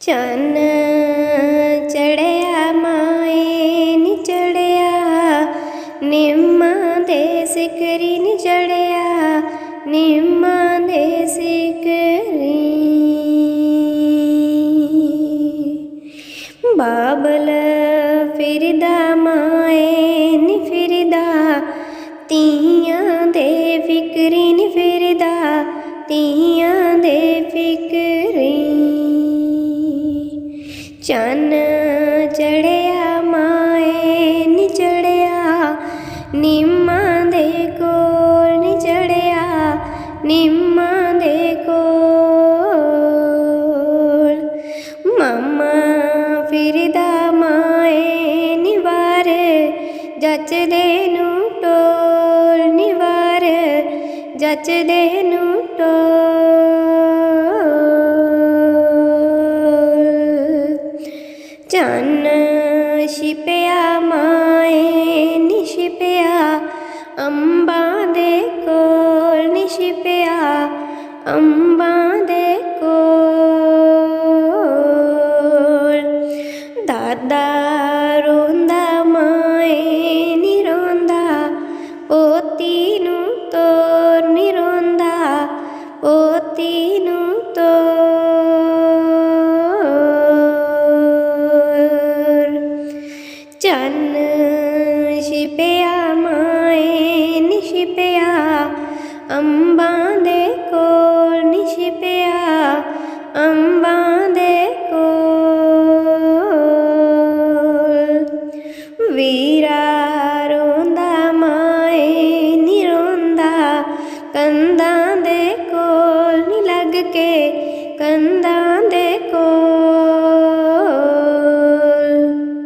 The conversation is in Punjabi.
ਚੰਨ ਚੜਿਆ, ਮਾਏ ਨੀ ਚੜਿਆ, ਨਿੰਮਾਂ ਦੇ ਸਿਕਰੀ ਨੀ ਚੜਿਆ, ਨਿੰਮਾਂ ਦੇ ਸਿਕਰੀ। ਬਾਬਲ ਫਿਰਦਾ, ਮਾਏ ਨੀ ਫਿਰਦਾ ਤੀਆਂ ਦੇ ਫਿਕਰੀ ਨੀ ਫਿਰਦਾ ਤੀਆਂ ਦੇ ਫਿਕਰੀ ਚੰਨ ਚੜਿਆ, ਮਾਏ ਨੀ ਚੜਿਆ, ਨਿੰਮਾਂ ਦੇ ਕੋਲ ਨੀ ਚੜਿਆ, ਨਿੰਮਾਂ ਦੇ ਕੋਲ। ਮਾਮਾ ਫਿਰਦਾ, ਮਾਏ ਨਿਵਾਰ ਜੱਚਦੇ ਨੂੰ ਟੋਲ ਨਿਵਾਰ ਜੱਚਦੇ ਨੂੰ ਟੋਲ। চান্না শিপেয়া মায়ে নিশিপেয়া অম্বা দে কোল নিশিপেয়া অম্বা দে কোল দাদা রোন্দা মায়ে নিরোন্দা পতিনু তোর নিরোন্দা পতিনু ਪਿਆ ਮਾਏ ਨਿਸ਼ ਪਿਆ, ਅੰਬਾਂ ਦੇ ਕੋਲ ਨਿਸ਼ ਪਿਆ, ਅੰਬਾਂ ਦੇ ਕੋਲ। ਵੀਰਾ ਰੋਂਦਾ, ਮਾਏ ਨੀ ਰੋਂਦਾ ਕੰਦਾਂ ਦੇ ਕੋਲ ਨੀ ਲੱਗ ਕੇ ਕੰਦਾਂ ਦੇ